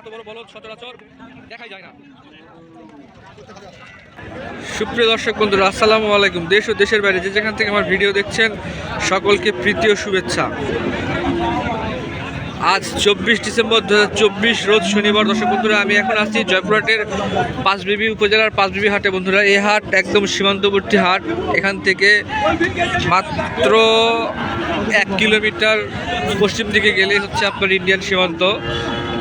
এত বড় সুপ্রিয় দর্শক বন্ধুরা, আসসালামু আলাইকুম। দেশ ও দেশের বাইরে যে যেখান থেকে আমার ভিডিও দেখছেন, সকলকে প্রীতি ও শুভেচ্ছা। আজ চব্বিশ ডিসেম্বর দু রোজ শনিবার। দর্শক বন্ধুরা, আমি এখন আছি জয়পুরহাটের পাঁচবিবি উপজেলার পাঁচবিবি হাটে। বন্ধুরা, এই হাট একদম সীমান্তবর্তী হাট। এখান থেকে মাত্র এক কিলোমিটার পশ্চিম দিকে গেলে হচ্ছে আপনার ইন্ডিয়ান সীমান্ত।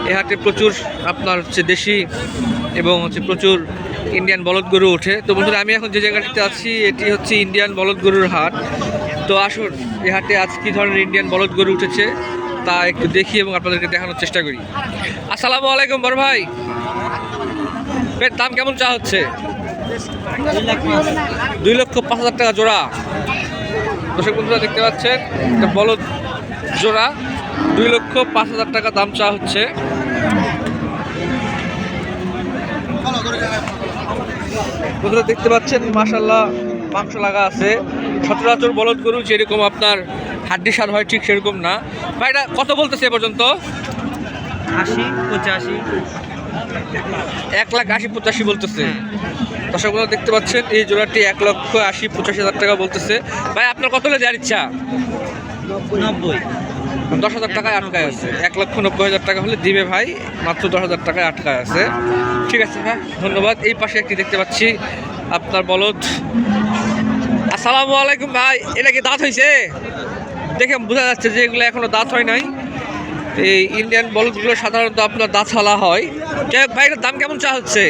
এই হাটে প্রচুর আপনার হচ্ছে দেশি এবং হচ্ছে প্রচুর ইন্ডিয়ান বলদ গরু ওঠে। তো বন্ধুরা, আমি এখন যে জায়গাটিতে আছি, এটি হচ্ছে ইন্ডিয়ান বলদ গরুর হাট। তো আসুন, এই হাটে আজ কী ধরনের ইন্ডিয়ান বলদ গরু উঠেছে, তা একটু দেখি এবং আপনাদেরকে দেখানোর চেষ্টা করি। আসসালামু আলাইকুম, বড় ভাই। দাম কেমন চা হচ্ছে? দুই লক্ষ পাঁচ হাজার টাকা জোড়া। দর্শক বন্ধুরা, দেখতে পাচ্ছেন বলদ জোড়া। দুই লক্ষ পাঁচ হাজার টাকা দাম চা হচ্ছে। বন্ধুরা দেখতে পাচ্ছেন মাশাল্লাহ মাংস লাগা আছে। সচরাচর বলদ গরু যেরকম আপনার হাড্ডি সার হয় ঠিক সেরকম না। ভাই এটা কত বলতেছে এ পর্যন্ত? আশি পঁচাশি। এক লাখ আশি পঁচাশি বলতেছে। দর্শক দেখতে পাচ্ছেন এই জোড়াটি এক লক্ষ আশি পঁচাশি হাজার টাকা বলতেছে। ভাই আপনার কত হলে দেওয়ার ইচ্ছা? নব্বই। দশ হাজার টাকায় আটকায় আছে। এক লক্ষ নব্বই হাজার টাকা হলে দিবে ভাই মাত্র দশ হাজার টাকায় আটকায় আছে। ঠিক আছে ভাই ধন্যবাদ। এই পাশে একটি দেখতে পাচ্ছি আপনার বলদ। আসসালামু আলাইকুম ভাই এটা কি দাঁত হয়েছে দেখে বোঝা যাচ্ছে যে এগুলো এখনও দাঁত হয় নাই। এই ইন্ডিয়ান বলদগুলো সাধারণত আপনার দাঁত হালা হয়। যাই হোক ভাই দাম কেমন চা হচ্ছে?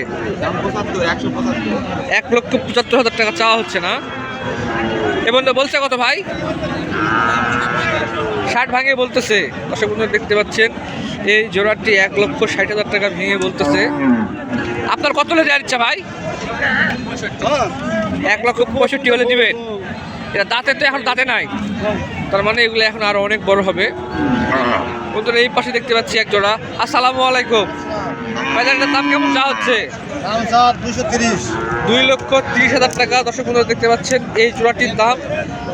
এক লক্ষ পঁচাত্তর হাজার টাকা চাওয়া হচ্ছে না? এবং বলছে কত ভাই? ষাট ভাঙে বলতেছে। দর্শক বন্ধু, দেখতে পাচ্ছেন, এই জোড়াটি এক লক্ষ ষাট হাজার টাকা ভেঙে বলতেছে। আপনার কত হলে দেওয়ার ইচ্ছা ভাই? এক লক্ষ পঁয়ষট্টি হলে দিবেন। এটা দাঁতে তো এখন দাঁতে নাই। তার মানে এগুলো এখন আরও অনেক বড় হবে। বন্ধুরা, এই পাশে দেখতে পাচ্ছি এক জোড়া। আসসালামু আলাইকুম। বাজারটার দাম কেমন চা হচ্ছে? দাম স্যার দুশো তিরিশ। দুই লক্ষ তিরিশ হাজার টাকা। দর্শক বন্ধুরা দেখতে পাচ্ছেন এই জোড়াটির দাম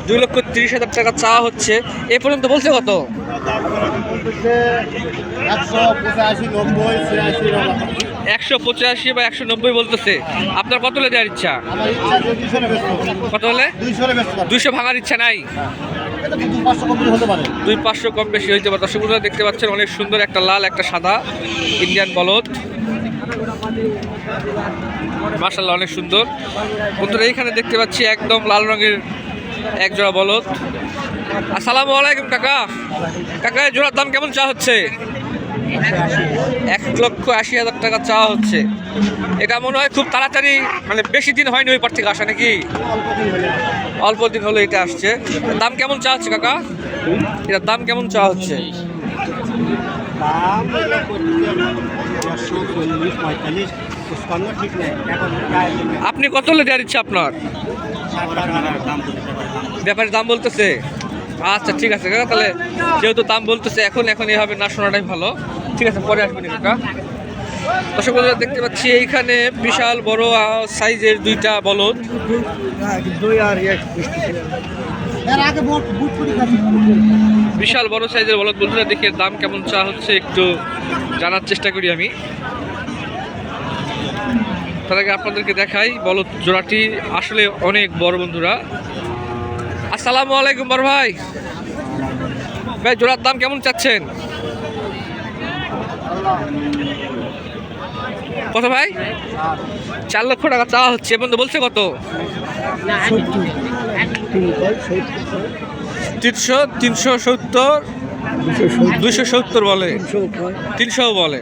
দুই লক্ষ তিরিশ হাজার টাকা চা হচ্ছে। এ পর্যন্ত বলছে কত? একশো পঁচাশি বা একশো নব্বই বলতেছে। আপনার কত হলে দেওয়ার ইচ্ছা? কত হলে? দুইশো ভাঙার ইচ্ছা নাই। দুই পাঁচশো কম বেশি হইতে পারে। দর্শক বন্ধুরা, দেখতে পাচ্ছেন অনেক সুন্দর একটা লাল, একটা সাদা ইন্ডিয়ান বলদ। মার্শাল্লাহ অনেক সুন্দর। বন্ধুরা, এইখানে দেখতে পাচ্ছি একদম লাল রঙের এক জোড়া বলদ। আসসালামু আলাইকুম, কাকা। কাকা জোড়ার দাম কেমন চা হচ্ছে? এক লক্ষ আশি হাজার টাকা চাওয়া হচ্ছে। এটা মনে হয় খুব তাড়াতাড়ি মানে বেশি দিন হয়নি ওই পার থেকে আসা নাকি? অল্প দিন হলো এটা আসছে। দাম কেমন চা হচ্ছে কাকা? এটার দাম কেমন চা হচ্ছে? আপনি কত হলে দেওয়ার ইচ্ছা আপনার? ব্যাপারের দাম বলতেছে? আচ্ছা ঠিক আছে কাকা তাহলে যেহেতু দাম বলতেছে এখন এখন এভাবে না শোনাটাই ভালো। ঠিক আছে পরে আসবেন কাকা। দর্শক বন্ধুরা, দেখতে পাচ্ছি এইখানে বিশাল বড় সাইজের দুইটা বলদ। বিশাল বড় সাইজের বলদ বন্ধুরা, দেখে দাম কেমন চা হচ্ছে একটু জানার চেষ্টা করি আমি। তার আগে আপনাদেরকে দেখাই, বলদ জোড়াটি আসলে অনেক বড় বন্ধুরা। আসসালামু আলাইকুম বড় ভাই। ভাই, জোড়ার দাম কেমন চাচ্ছেন? কত ভাই? চার লক্ষ টাকা চাওয়া হচ্ছে, বন্ধু বলছে কত? তিনশো তিনশো সত্তর, দুইশো সত্তর বলে। তিনশো বলে।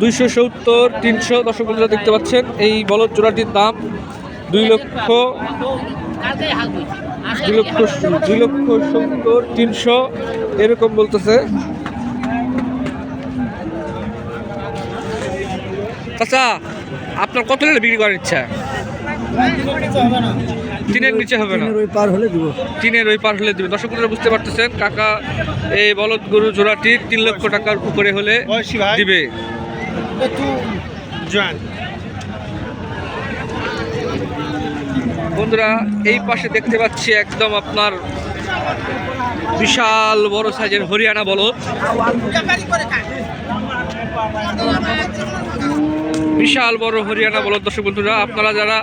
দুইশো সত্তর, তিনশো, দর্শক দেখতে পাচ্ছেন, এই বলদ জোড়াটির দাম দুই লক্ষ দুই লক্ষ দুই লক্ষ সত্তর, তিনশো, এরকম বলতেছে। চাচা আপনার কত হলে বিক্রি করার ইচ্ছা? তিনের নিচে হবে না। ওই পার হলে দিব। তিনের ওই পার হলে দেবে। দর্শক বন্ধুরা বুঝতে পারতেছেন কাকা এই বলদ গরু জোড়াটি তিন লক্ষ টাকার উপরে হলে দিবে। বন্ধুরা এই পাশে দেখতে পাচ্ছি একদম আপনার বিশাল বড় সাইজের হরিয়ানা বলদ। বিশাল বড় হরিয়ানা বলদ। দর্শক বন্ধুরা, আপনারা যারা,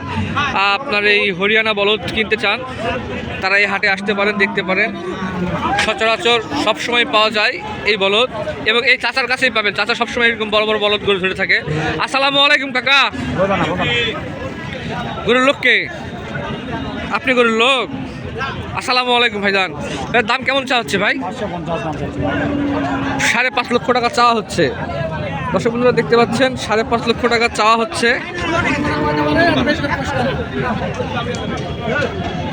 আপনার এই হরিয়ানা বলদ কিনতে চান, তারা এই হাটে আসতে পারেন, দেখতে পারেন। সচরাচর সবসময় পাওয়া যায় এই বলদ, এবং এই চাচার কাছেই পাবেন। চাচা সবসময় এরকম বড় বড় বলদ গরু ধরে থাকে। আসসালামু আলাইকুম, কাকা। গরুর লোককে আপনি গরুর লোক? আসসালামু আলাইকুম, ভাইজান। দাম কেমন চা হচ্ছে, ভাই? সাড়ে পাঁচ লক্ষ টাকা চা হচ্ছে। দর্শক বন্ধুরা দেখতে পাচ্ছেন সাড়ে পাঁচ লক্ষ টাকা চাওয়া হচ্ছে।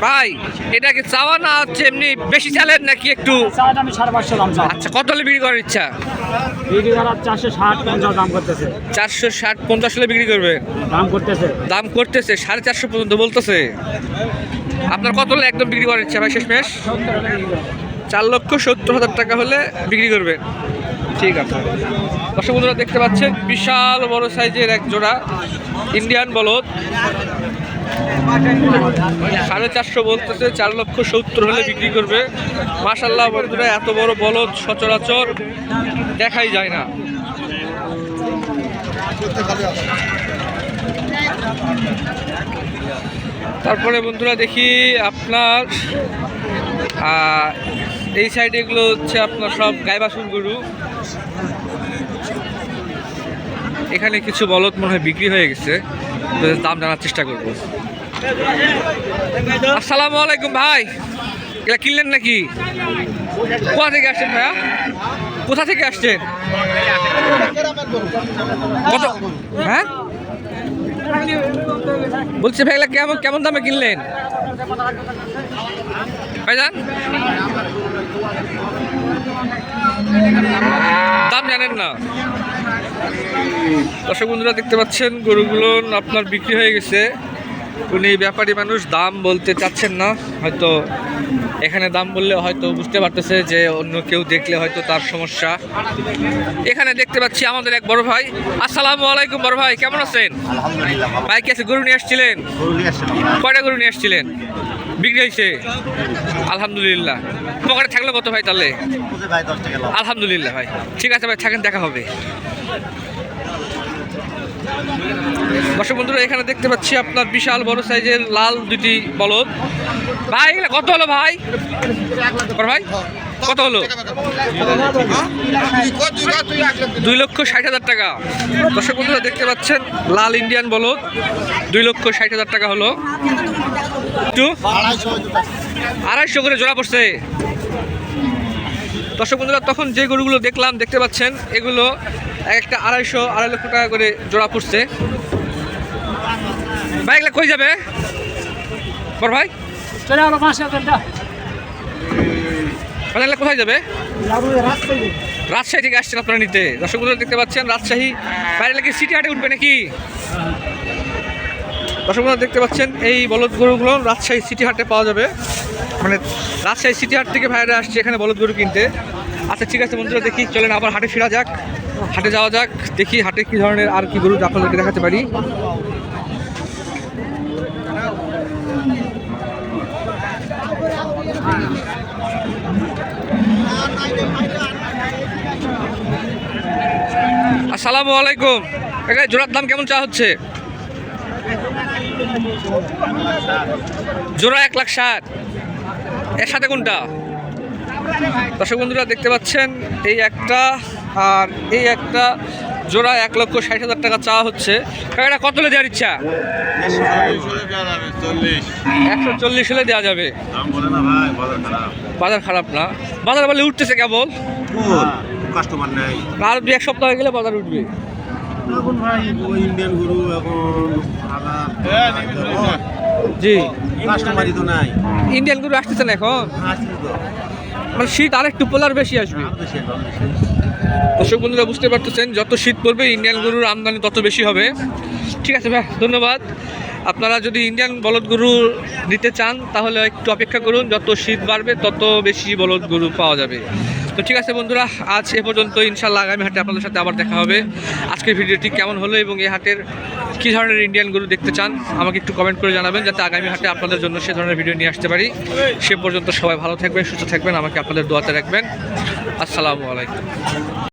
ভাই এটা কি চাওয়া না হচ্ছে এমনি বেশি চালেন নাকি একটু? আচ্ছা কত হলে বিক্রি করার ইচ্ছা? চারশো ষাট পঞ্চাশ চারশো ষাট পঞ্চাশ হলে বিক্রি করবে? দাম করতেছে। দাম করতেছে সাড়ে চারশো পর্যন্ত বলতেছে। আপনার কত হলে একদম বিক্রি করার ইচ্ছা ভাই শেষমেশ? চার লক্ষ সত্তর হাজার টাকা হলে বিক্রি করবেন। ঠিক আছে। দর্শক বন্ধুরা দেখতে পাচ্ছেন, বিশাল বড় সাইজের এক জোড়া ইন্ডিয়ান বলদ। সাড়ে চারশো বলতেছে, চার লক্ষ সত্তর হলে বিক্রি করবে। মাশাল্লাহ বন্ধুরা, এত বড় বলদ সচরাচর দেখাই যায় না। তারপরে বন্ধুরা দেখি আপনার এই সাইডে এগুলো হচ্ছে আপনার সব গাই বাসুর গরু। এখানে কিছু বলদ মনে হয় বিক্রি হয়ে গেছে দাম জানার চেষ্টা করব। আসসালামু আলাইকুম ভাই এটা কিনলেন নাকি? কোথা থেকে আসছেন ভাইয়া? কোথা থেকে আসছেন? কত হ্যাঁ? বলছি ভাইলা কেমন কেমন দামে কিনলেন? ভাইজান? দাম জানেন না। দর্শক বন্ধুরা, দেখতে পাচ্ছেন গরুগুলো আপনার বিক্রি হয়ে গেছে। উনি ব্যাপারী মানুষ, দাম বলতে চাচ্ছেন না। হয়তো এখানে দাম বললে হয়তো বুঝতে পারতেছে যে অন্য কেউ দেখলে হয়তো তার সমস্যা। এখানে দেখতে পাচ্ছি আমাদের এক বড় ভাই। আসসালামু আলাইকুম বড় ভাই কেমন আছেন? আলহামদুলিল্লাহ ভাই কি আছে গরু নিয়ে আসছিলেন কয়টা গরু নিয়ে আসছিলেন? বিক্রি হয়েছে? আলহামদুলিল্লাহ। পকেটে থাকল কত ভাই তাহলে? আলহামদুলিল্লাহ ভাই। ঠিক আছে ভাই থাকেন দেখা হবে। দর্শক বন্ধুরা এখানে দেখতে পাচ্ছি আপনার বিশাল বড় সাইজের লাল দুটি বলদ। ভাই, এগুলা কত হলো ভাই? ভাই, কত হলো? দুই লক্ষ ষাট হাজার টাকা। দর্শক বন্ধুরা, দেখতে পাচ্ছেন, লাল ইন্ডিয়ান বলদ, দুই লক্ষ ষাট হাজার টাকা হলো। একটু আড়াইশো করে জোড়া পড়ছে। দর্শক বন্ধুরা, তখন যে গরুগুলো দেখলাম, দেখতে পাচ্ছেন, এগুলো এক একটা আড়াইশো, আড়াই লক্ষ টাকা করে জোড়া পড়ছে। ভাই, এগুলো কই যাবে? বড় ভাই? চলে আলো পাঁচ হাজারটা ভাই, কোথায় যাবে? রাজশাহী। থেকে আসছেন আপনারা নিতে। দর্শক দেখতে পাচ্ছেন রাজশাহী বাইরে লাগে সিটি হাটে উঠবে নাকি? দর্শক দেখতে পাচ্ছেন এই বলদ গরুগুলো রাজশাহী সিটি হাটে পাওয়া যাবে। মানে রাজশাহী সিটি হাট থেকে ভাইরা আসছে এখানে বলদ গরু কিনতে। আচ্ছা ঠিক আছে বন্ধুরা দেখি চলেন আবার হাটে ফেরা যাক। হাটে যাওয়া যাক দেখি হাটে কী ধরনের আর কি গরু আপনাদেরকে দেখাতে পারি। আসসালামু আলাইকুম। এখানে জোড়ার দাম কেমন চা হচ্ছে? জোড়া এক লাখ ষাট। এর সাথে কোনটা? দর্শক বন্ধুরা, দেখতে পাচ্ছেন, এই একটা, আর এই একটা জোড়া এক লক্ষ ষাট হাজার টাকা চাওয়া হচ্ছে। এটা কত দেওয়ার ইচ্ছা? একশো চল্লিশ হলে দেওয়া যাবে। বাজার খারাপ। না। বাজার বলে উঠতেছে কেবল। কাস্টমার নেই। আর দু এক সপ্তাহ হয়ে গেলে বাজার উঠবে। এখন ভাই ইন্ডিয়ান গরু এখন জি। কাস্টমারই তো নাই। ইন্ডিয়ান গরু আসতেছে না এখন? মানে শীত আর একটু পোলার বেশি। আসবে। দর্শক বন্ধুরা বুঝতে পারতেছেন যত শীত পড়বে ইন্ডিয়ান গরুর আমদানি তত বেশি হবে। ঠিক আছে ভাই ধন্যবাদ। আপনারা যদি ইন্ডিয়ান বলদ গরু নিতে চান, তাহলে একটু অপেক্ষা করুন। যত শীত বাড়বে, তত বেশি বলদ গরু পাওয়া যাবে। তো ঠিক আছে বন্ধুরা, আজ এ পর্যন্ত ইনশাল্লাহ আগামী হাটে আপনাদের সাথে আবার দেখা হবে। আজকের ভিডিওটি কেমন হলো এবং এই হাটের কী ধরনের ইন্ডিয়ান গরু দেখতে চান, আমাকে একটু কমেন্ট করে জানাবেন, যাতে আগামী হাটে আপনাদের জন্য সে ধরনের ভিডিও নিয়ে আসতে পারি। সে পর্যন্ত সবাই ভালো থাকবেন, সুস্থ থাকবেন, আমাকে আপনাদের দোয়াতে রাখবেন। আসসালামু আলাইকুম।